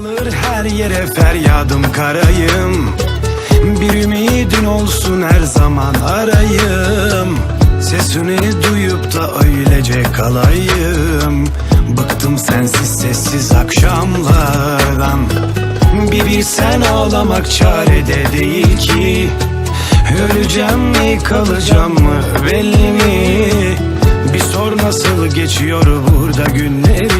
Yayılır her yere feryadım karayım. Bir ümidin olsun her zaman arayım. Sesini duyup da öylece kalayım. Bıktım sensiz sessiz akşamlardan. Bir bilsen ağlamak çarede değil ki. Öleceğim mi kalacağım mı belli mi? Bir sor nasıl geçiyor burada günlerim